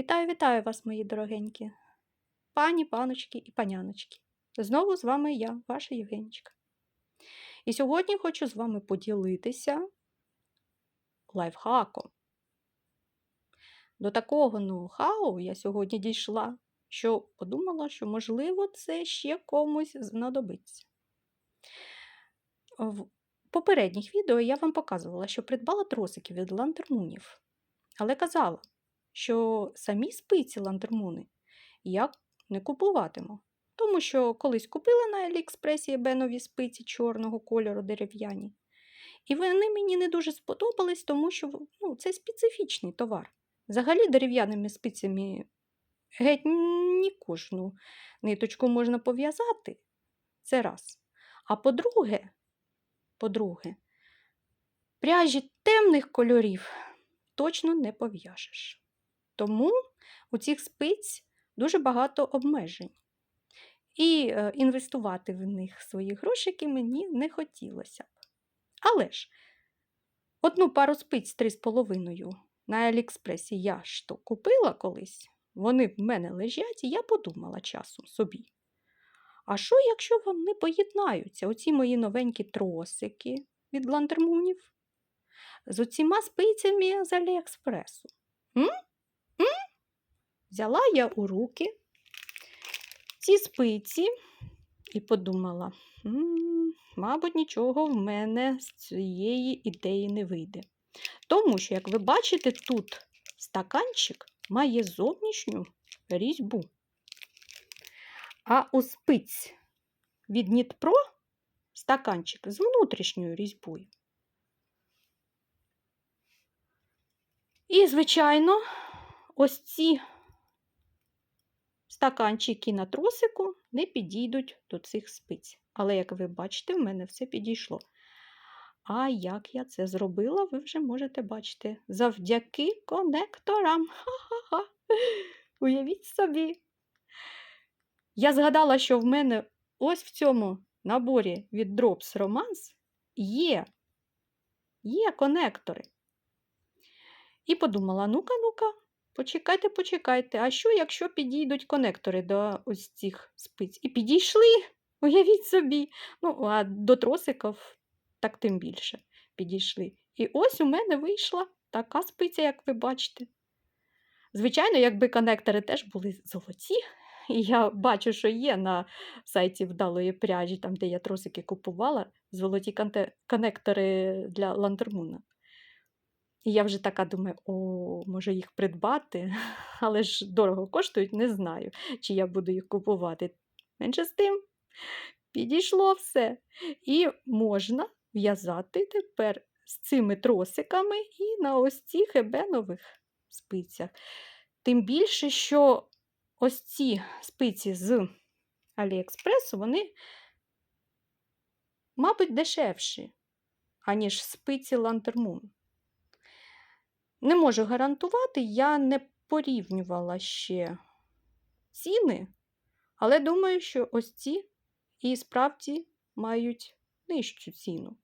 Вітаю, вітаю вас, мої дорогенькі, пані, паночки і паняночки. Знову з вами я, ваша Євгенічка. І сьогодні хочу з вами поділитися лайфхаком. До такого ноу-хау я сьогодні дійшла, що подумала, що, можливо, це ще комусь знадобиться. В попередніх відео я вам показувала, що придбала тросики від лантермунів, але казала, що самі спиці лантермуни я не купуватиму. Тому що колись купила на Аліекспресі бенові спиці чорного кольору дерев'яні. І вони мені не дуже сподобались, тому що ну, це специфічний товар. Взагалі дерев'яними спицями геть ні кожну ниточку можна пов'язати. Це раз. А по-друге, по-друге, пряжі темних кольорів точно не пов'яжеш. Тому у цих спиць дуже багато обмежень. І е, інвестувати в них свої грошики мені не хотілося б. Але ж, одну пару спиць 3,5 на Аліекспресі я ж то купила колись, вони в мене лежать, і я подумала часом собі. А що, якщо вони поєднаються, оці мої новенькі тросики від лантермунів, з оціма спицями з Аліекспресу? М? Взяла я у руки ці спиці і подумала, «М, мабуть, нічого в мене з цієї ідеї не вийде. Тому що, як ви бачите, тут стаканчик має зовнішню різьбу. А у спиць від Нітпро стаканчик з внутрішньою різьбою. І, звичайно, ось ці стаканчики на тросику не підійдуть до цих спиць. Але, як ви бачите, в мене все підійшло. А як я це зробила, ви вже можете бачити. Завдяки конекторам. Ха-ха-ха. Уявіть собі. Я згадала, що в мене ось в цьому наборі від Drops Romance є, є конектори. І подумала: ну-ка, ну-ка, почекайте, почекайте. А що, якщо підійдуть конектори до ось цих спиць? І підійшли, уявіть собі. Ну, а до тросиків так тим більше підійшли. І ось у мене вийшла така спиця, як ви бачите. Звичайно, якби конектори теж були золоті, і я бачу, що є на сайті вдалої пряжі, там, де я тросики купувала, золоті конектори для лантермуна. І я вже така думаю, о, може їх придбати, але ж дорого коштують, не знаю, чи я буду їх купувати. Менше з тим, підійшло все. І можна в'язати тепер з цими тросиками і на ось цих ебенових спицях. Тим більше, що ось ці спиці з Аліекспресу, вони, мабуть, дешевші, аніж спиці Лантермун. Не можу гарантувати, я не порівнювала ще ціни, але думаю, що ось ці і справді мають нижчу ціну,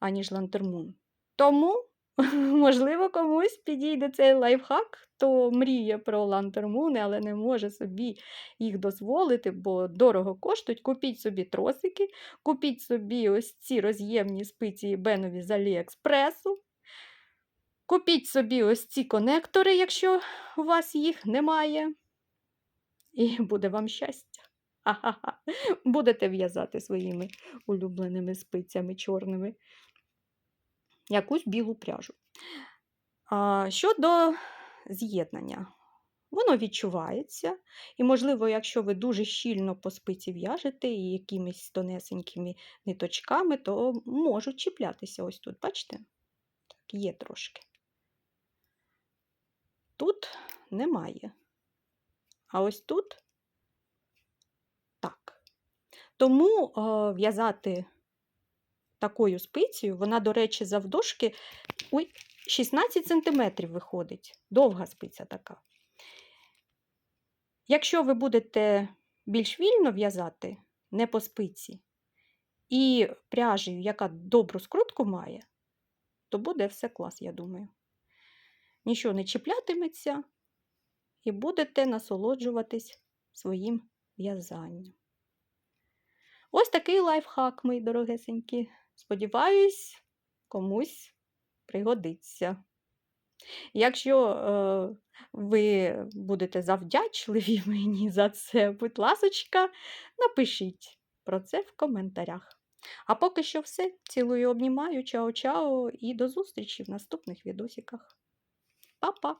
аніж лантермун. Тому, можливо, комусь підійде цей лайфхак, хто мріє про лантермуни, але не може собі їх дозволити, бо дорого коштують. Купіть собі тросики, купіть собі ось ці роз'ємні спиці бенові з Аліекспресу. Купіть собі ось ці конектори, якщо у вас їх немає. І буде вам щастя. Будете в'язати своїми улюбленими спицями чорними якусь білу пряжу. А, щодо з'єднання, воно відчувається. І, можливо, якщо ви дуже щільно по спиці в'яжете і якимись тонесенькими ниточками, то можуть чіплятися ось тут, бачите? Так, є трошки. Тут немає. А ось тут так. Тому е, в'язати такою спицею, вона, до речі, завдовжки ой, 16 см виходить. Довга спиця така. Якщо ви будете більш вільно в'язати, не по спиці, і пряжею, яка добру скрутку має, то буде все клас, я думаю. Нічого не чіплятиметься, і будете насолоджуватись своїм в'язанням. Ось такий лайфхак, мої дорогесенькі. Сподіваюсь, комусь пригодиться. Якщо е, ви будете завдячливі мені за це, будь ласочка, напишіть про це в коментарях. А поки що все. Цілую, обнімаю, чао-чао і до зустрічі в наступних відосиках. Papa.